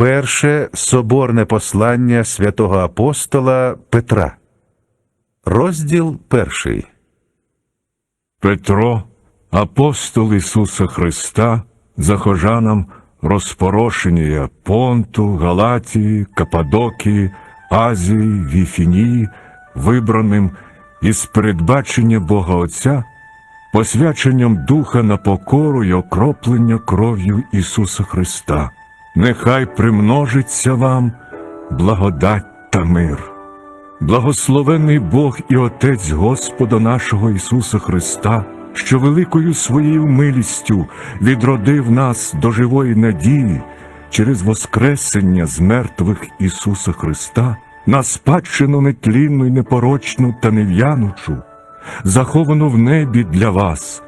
Перше соборне послання святого апостола Петра. Розділ перший. Петро, апостол Ісуса Христа, захожанам розпорошення Понту, Галатії, Кападокії, Азії, Віфінії, вибраним із передбачення Бога Отця, посвяченням Духа на покору й окроплення кров'ю Ісуса Христа. Нехай примножиться вам благодать та мир. Благословений Бог і Отець Господа нашого Ісуса Христа, що великою своєю милістю відродив нас до живої надії через Воскресення з мертвих Ісуса Христа, на спадщину нетлінну й непорочну та нев'янучу, заховану в небі для вас,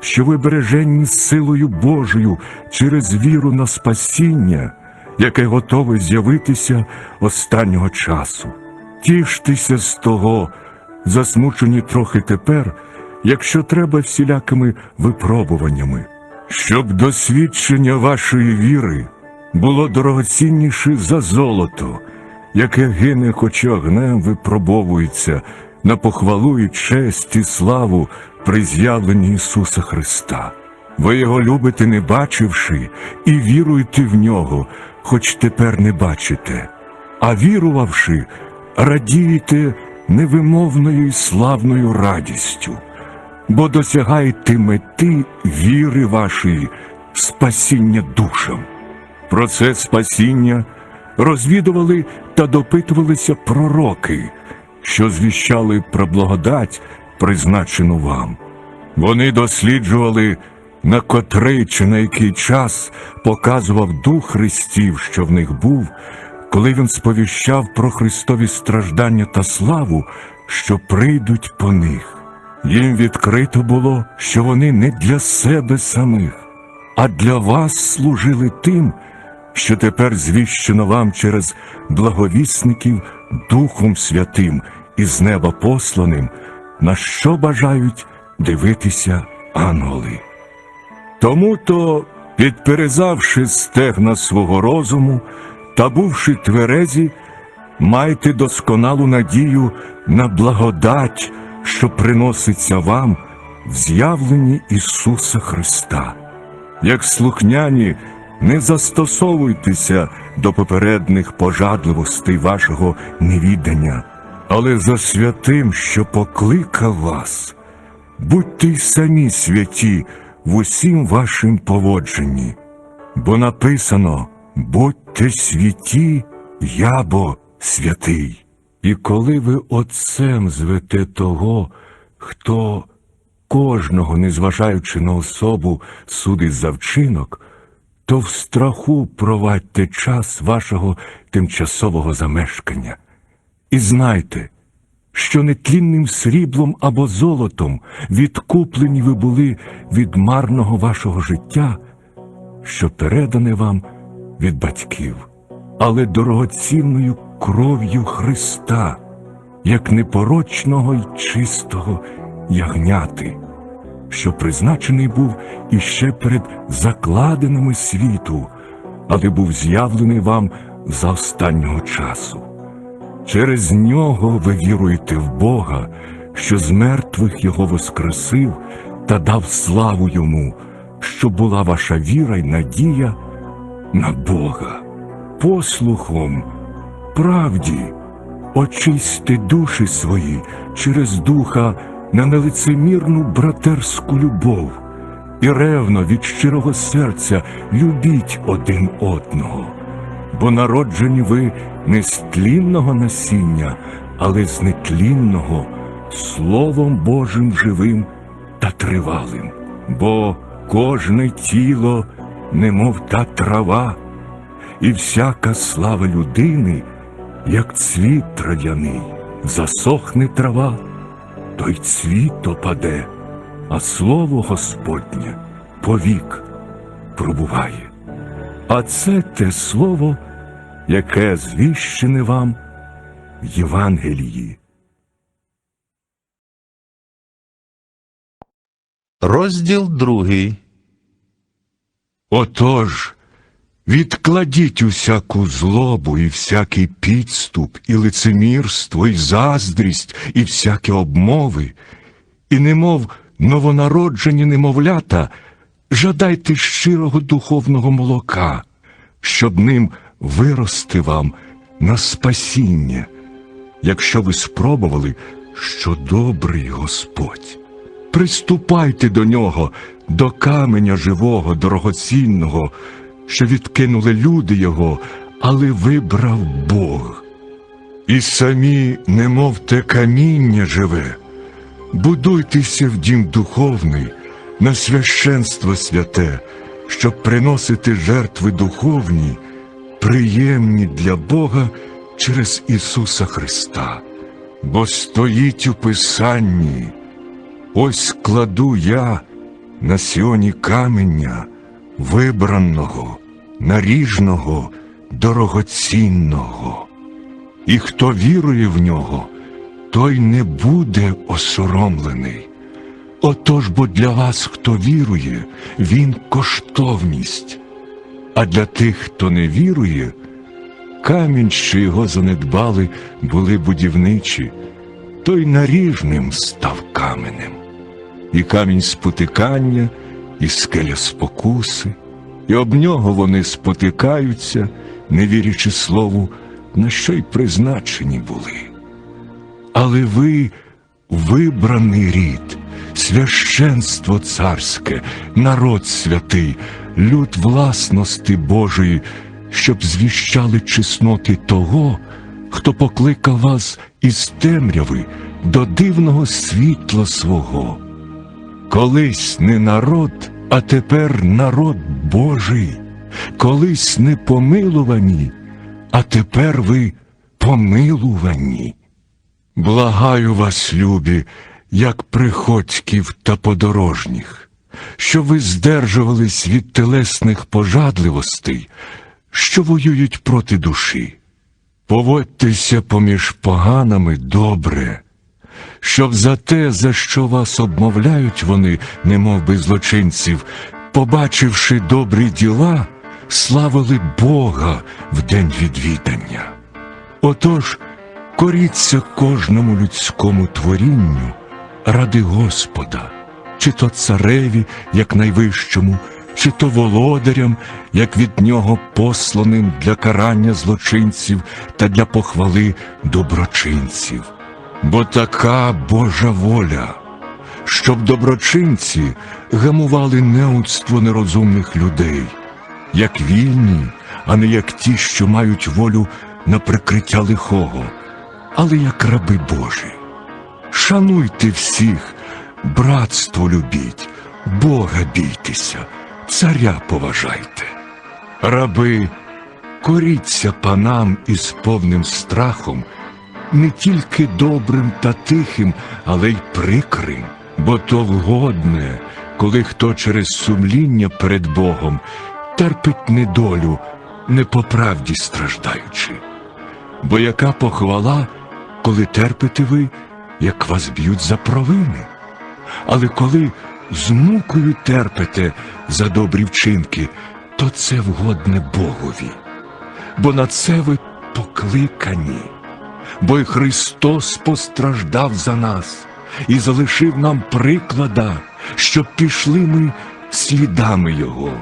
що ви бережені силою Божою через віру на спасіння, яке готове з'явитися останнього часу. Тіштеся з того, засмучені трохи тепер, якщо треба всілякими випробуваннями, щоб досвідчення вашої віри було дорогоцінніше за золото, яке гине, хоч огнем випробовується на похвалу і честь і славу при з'явленні Ісуса Христа. Ви його любите, не бачивши, і віруєте в нього, хоч тепер не бачите, а вірувавши, радієте невимовною і славною радістю, бо досягаєте мети віри вашої, спасіння душам. Про це спасіння розвідували та допитувалися пророки, що звіщали про благодать, призначену вам. Вони досліджували, на котрий чи на який час показував дух Христів, що в них був, коли він сповіщав про Христові страждання та славу, що прийдуть по них. Їм відкрито було, що вони не для себе самих, а для вас служили тим, що тепер звіщено вам через благовісників Духом Святим і з неба посланим, на що бажають дивитися ангели. Тому то, підперезавши стегна свого розуму та бувши тверезі, майте досконалу надію на благодать, що приноситься вам в з'явленні Ісуса Христа. Як слухняні, не застосовуйтеся до попередних пожадливостей вашого невідання, але за святим, що покликав вас, будьте й самі святі в усім вашим поводженні, бо написано будьте святі, я бо святий. І коли ви отцем звете того, хто кожного, незважаючи на особу, судить за вчинок, то в страху провадьте час вашого тимчасового замешкання. І знайте, що нетлінним сріблом або золотом відкуплені ви були від марного вашого життя, що передане вам від батьків, але дорогоцінною кров'ю Христа, як непорочного й чистого ягняти, що призначений був іще перед закладинами світу, але був з'явлений вам за останнього часу. Через нього ви віруєте в Бога, що з мертвих Його воскресив та дав славу йому, щоб була ваша віра й надія на Бога. Послухом, правді, очисти душі свої через духа на нелицемірну братерську любов. І ревно від щирого серця любіть один одного. Бо народжені ви не з тлінного насіння, але з нетлінного, Словом Божим живим та тривалим. Бо кожне тіло, немов та трава, і всяка слава людини, як цвіт трав'яний, засохне трава, то й цвіт опаде, а слово Господнє повік пробуває. А це те слово, яке звіщене вам в Євангелії. Розділ другий. Отож, Відкладіть усяку злобу і всякий підступ, і лицемірство, і заздрість, і всякі обмови, і немов новонароджені немовлята, жадайте щирого духовного молока, щоб ним вирости вам на спасіння, якщо ви спробували, що добрий Господь. Приступайте до нього, до каменя живого, дорогоцінного, що відкинули люди його, але вибрав Бог. І самі, немов те каміння живе, будуйтеся в дім духовний, на священство святе, щоб приносити жертви духовні, приємні для Бога через Ісуса Христа. Бо стоїть у Писанні. Ось кладу я на сіоні каменя, вибраного, наріжного, дорогоцінного. І хто вірує в нього, той не буде осоромлений. Отож бо для вас, хто вірує, він коштовність, а для тих, хто не вірує, камінь, що його занедбали, були будівничі, той наріжним став каменем і камінь спотикання, і скеля спокуси, і об нього вони спотикаються, не вірячи слову, на що й призначені були. Але ви вибраний рід, священство царське, народ святий, люд власності Божої, щоб звіщали чесноти того, хто покликав вас із темряви до дивного світла свого. Колись не народ, а тепер народ Божий, колись не помилувані, а тепер ви помилувані. Благаю вас, любі, як приходьків та подорожніх, що ви здержувались від телесних пожадливостей, що воюють проти душі. Поводьтеся поміж поганими добре, щоб за те, за що вас обмовляють вони, немов би злочинців, побачивши добрі діла, славили Бога в день відвідання. Отож, коріться кожному людському творінню ради Господа, чи то цареві, як найвищому, чи то володарям, як від нього посланим для карання злочинців та для похвали доброчинців. Бо така Божа воля, щоб доброчинці гамували неудство нерозумних людей, як вільні, а не як ті, що мають волю на прикриття лихого, але як раби Божі. Шануйте всіх, братство любіть, Бога бійтеся, царя поважайте. Раби, коріться панам із повним страхом, не тільки добрим та тихим, але й прикрим, бо то вгодне, коли хто через сумління перед Богом терпить недолю, не по правді страждаючи. Бо яка похвала, коли терпите ви, як вас б'ють за провини? Але коли з мукою терпите за добрі вчинки, то це вгодне Богові, бо на це ви покликані, бо й Христос постраждав за нас і залишив нам приклада, щоб пішли ми слідами Його.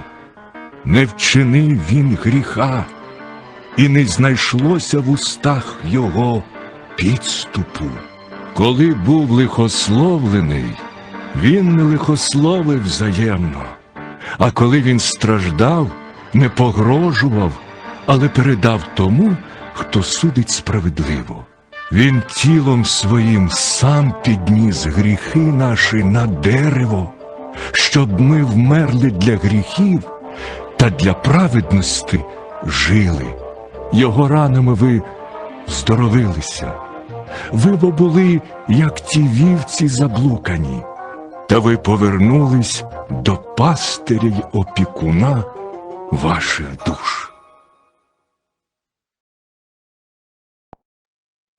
Не вчинив він гріха, і не знайшлося в устах його підступу. Коли був лихословлений, він не лихословив взаємно, а коли він страждав, не погрожував, але передав тому, хто судить справедливо. Він тілом своїм сам підніс гріхи наші на дерево, щоб ми вмерли для гріхів та для праведності жили. Його ранами ви здоровилися. Ви бо були, як ті вівці заблукані, та ви повернулись до пастиря й опікуна ваших душ.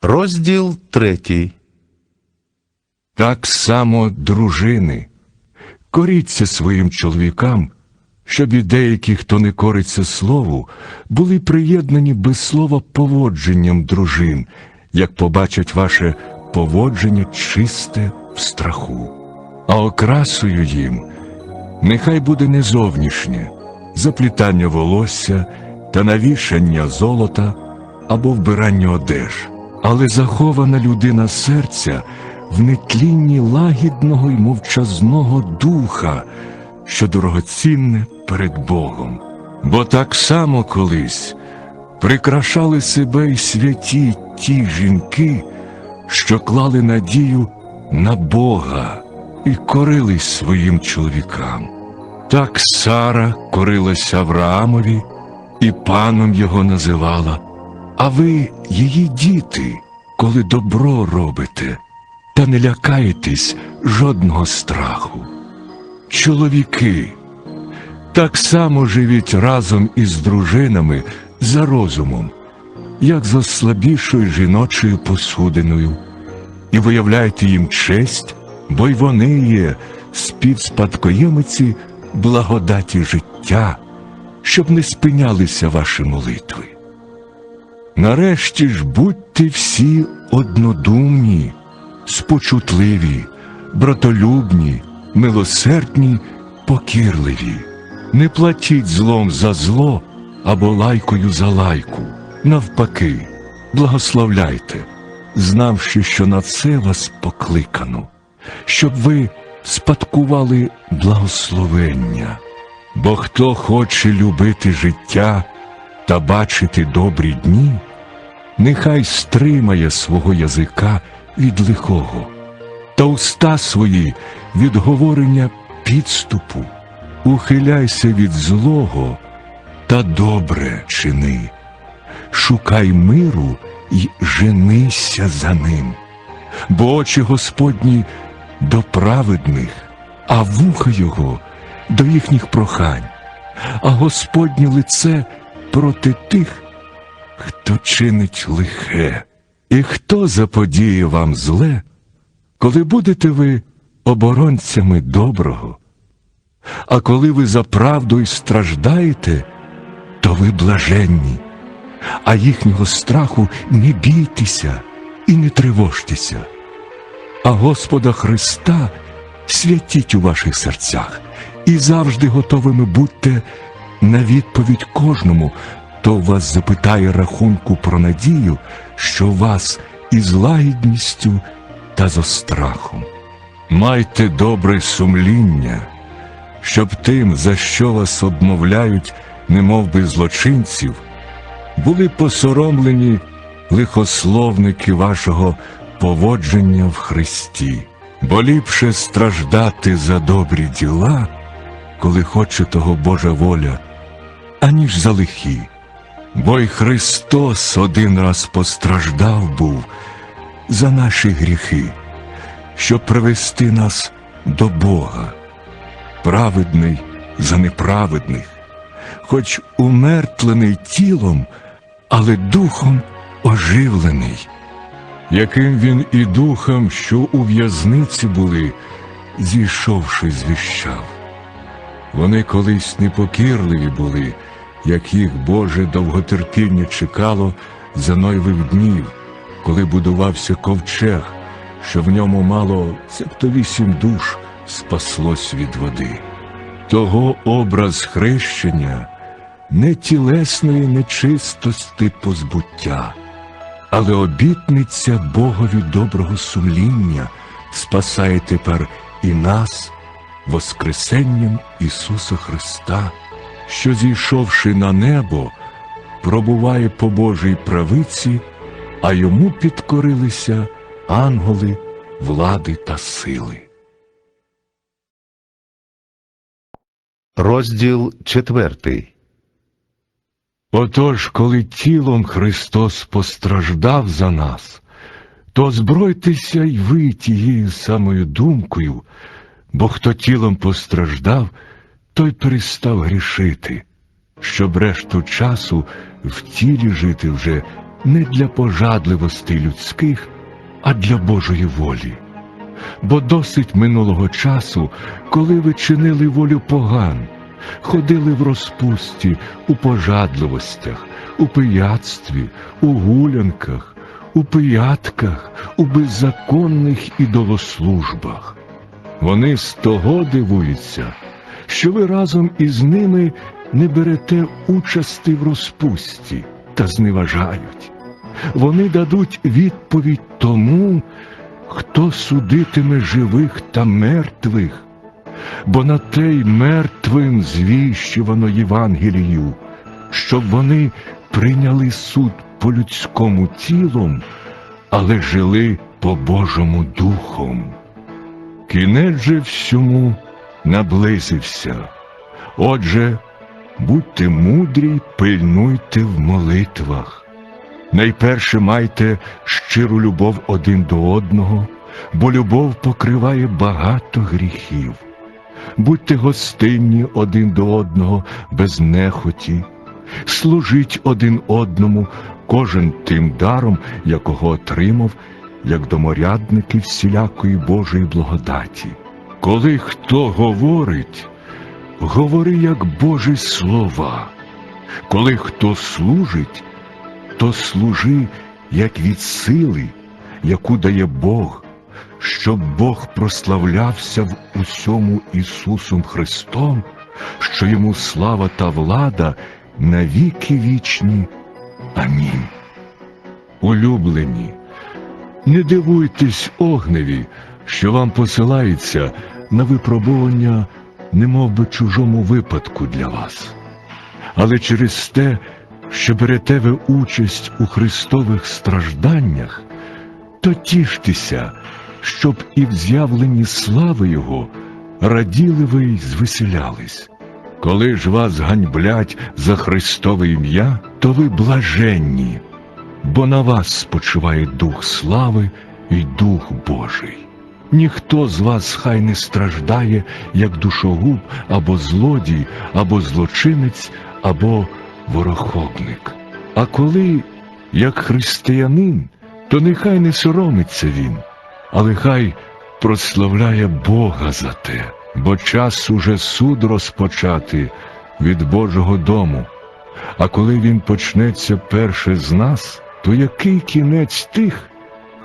Розділ третій. Так само, дружини, коріться своїм чоловікам, щоб і деякі, хто не кориться слову, були приєднані без слова поводженням дружин, як побачать ваше поводження чисте в страху. А окрасою їм нехай буде не зовнішнє заплітання волосся та навішання золота або вбирання одеж, але захована людина серця в нетлінні лагідного й мовчазного духа, що дорогоцінне перед Богом. Бо так само колись прикрашали себе й святі ті жінки, що клали надію на Бога і корились своїм чоловікам. Так Сара корилася Авраамові і паном його називала, а ви її діти, коли добро робите, та не лякаєтесь жодного страху. Чоловіки, так само живіть разом із дружинами за розумом, як з ослабішою жіночою посудиною, і виявляйте їм честь, бо й вони є співспадкоємиці благодаті життя, щоб не спинялися ваші молитви. Нарешті ж будьте всі однодумні, спочутливі, братолюбні, милосердні, покірливі. Не платіть злом за зло або лайкою за лайку. Навпаки, благословляйте, знавши, що на це вас покликано, щоб ви спадкували благословення. Бо хто хоче любити життя та бачити добрі дні, нехай стримає свого язика від лихого, та уста свої від говорення підступу, ухиляйся від злого та добре чини, шукай миру і женися за ним, бо очі Господні до праведних, а вуха його до їхніх прохань, а Господнє лице проти тих, хто чинить лихе, і хто заподіє вам зле, коли будете ви оборонцями доброго, а коли ви за правду й страждаєте, то ви блаженні, а їхнього страху не бійтеся і не тривожтеся. А Господа Христа святіть у ваших серцях. І завжди готовими будьте на відповідь кожному, хто вас запитає рахунку про надію, що вас із лагідністю та зо страхом. Майте добре сумління, щоб тим, за що вас обмовляють, немов би злочинців, були посоромлені лихословники вашого поводження в Христі, бо ліпше страждати за добрі діла, коли хоче того Божа воля, аніж за лихі. Бо й Христос один раз постраждав був за наші гріхи, щоб привести нас до Бога, праведний за неправедних, хоч умертвлений тілом, але духом оживлений, яким він і духом, що у в'язниці були, зійшовши, звіщав. Вони колись непокірливі були, як їх Боже довготерпіння чекало за Нойвих днів, коли будувався ковчег, що в ньому мало цебто вісім душ спаслось від води. Того образ хрещення не тілесної нечистости позбуття, але обітниця Богові доброго сумління спасає тепер і нас Воскресенням Ісуса Христа, що, зійшовши на небо, пробуває по Божій правиці, а йому підкорилися ангели, влади та сили. Розділ четвертий. Отож, коли тілом Христос постраждав за нас, то збройтеся й ви тією самою думкою, бо хто тілом постраждав, той перестав грішити, щоб решту часу в тілі жити вже не для пожадливостей людських, а для Божої волі. Бо досить минулого часу, коли ви чинили волю поган, ходили в розпусті, у пожадливостях, у пияцтві, у гулянках, у пиятках, у беззаконних ідолослужбах. Вони з того дивуються, що ви разом із ними не берете участи в розпусті та зневажають. Вони дадуть відповідь тому, хто судитиме живих та мертвих, бо на те й мертвим звіщувано Євангелію, щоб вони прийняли суд по людському тілом, але жили по Божому духом. Кінець же всьому наблизився. Отже, будьте мудрі, пильнуйте в молитвах. Найперше майте щиру любов один до одного, бо любов покриває багато гріхів. Будьте гостинні один до одного без нехоті, служіть один одному, кожен тим даром, якого отримав, як доморядники всілякої Божої благодаті. Коли хто говорить, говори як Божі слова. Коли хто служить, то служи як від сили, яку дає Бог, щоб Бог прославлявся в усьому Ісусом Христом, що йому слава та влада на віки вічні. Амінь. Улюблені, не дивуйтесь огневі, що вам посилається на випробування, немов би чужому випадку для вас. Але через те, що берете ви участь у Христових стражданнях, то тіштеся, щоб і в з'явленні слави Його раділи ви й звеселялись. Коли ж вас ганьблять за Христове ім'я, то ви блаженні, бо на вас спочиває Дух слави і Дух Божий. Ніхто з вас хай не страждає, як душогуб, або злодій, або злочинець, або ворохобник. А коли, як християнин, то нехай не соромиться він, але хай прославляє Бога за те, бо час уже суд розпочати від Божого дому. А коли він почнеться перше з нас, то який кінець тих,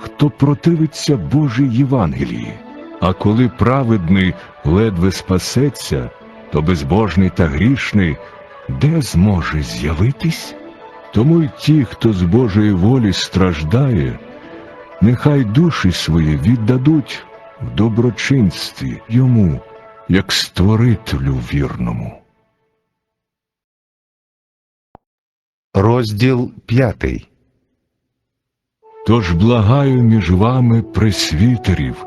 хто противиться Божій Євангелії? А коли праведний ледве спасеться, то безбожний та грішний де зможе з'явитись? Тому й ті, хто з Божої волі страждає, нехай душі свої віддадуть в доброчинстві йому, як створителю вірному. Розділ п'ятий. Тож благаю між вами пресвітерів,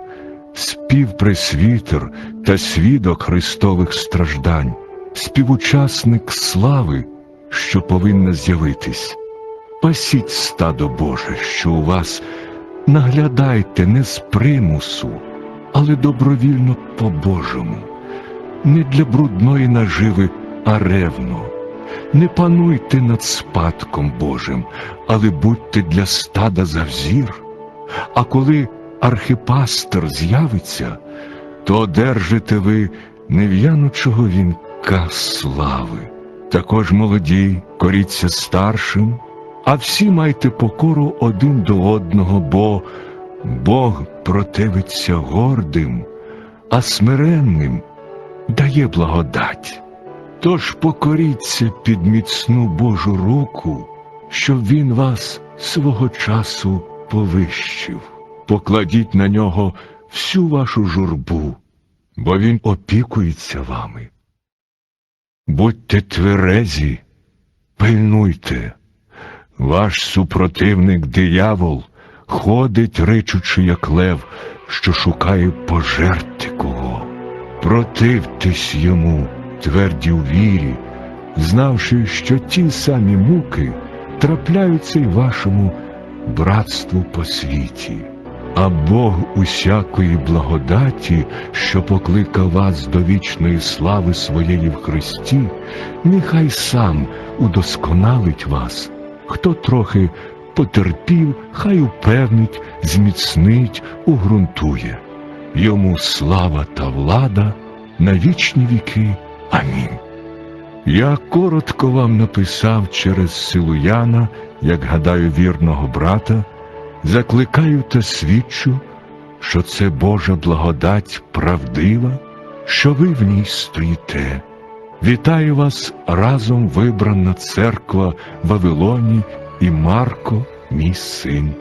співпресвітер та свідок Христових страждань, співучасник слави, що повинна з'явитись. Пасіть стадо Боже, що у вас, наглядайте не з примусу, але добровільно по-божому, не для брудної наживи, а ревно. Не пануйте над спадком Божим, але будьте для стада за взір. А коли архипастер з'явиться, то одержите ви нев'янучого вінка слави. Також молоді, коріться старшим, а всі майте покору один до одного, бо Бог противиться гордим, а смиренним дає благодать. Тож покоріться під міцну Божу руку, щоб він вас свого часу повищив. Покладіть на нього всю вашу журбу, бо він опікується вами. Будьте тверезі, пильнуйте. Ваш супротивник диявол ходить, ричучи, як лев, що шукає пожерти кого. Противтесь йому тверді у вірі, знавши, що ті самі муки трапляються й вашому братству по світі. А Бог усякої благодаті, що покликав вас до вічної слави своєї в Христі, нехай сам удосконалить вас, хто трохи потерпів, хай упевнить, зміцнить, угрунтує. Йому слава та влада на вічні віки. Амінь. Я коротко вам написав через силу Яна, як гадаю, вірного брата, закликаю та свідчу, що це Божа благодать правдива, що ви в ній стоїте. Вітаю вас разом вибрана церква Вавилоні і Марко, мій син.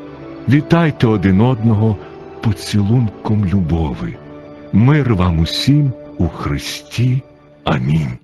Вітайте один одного поцілунком любови. Мир вам усім у Христі. Амінь.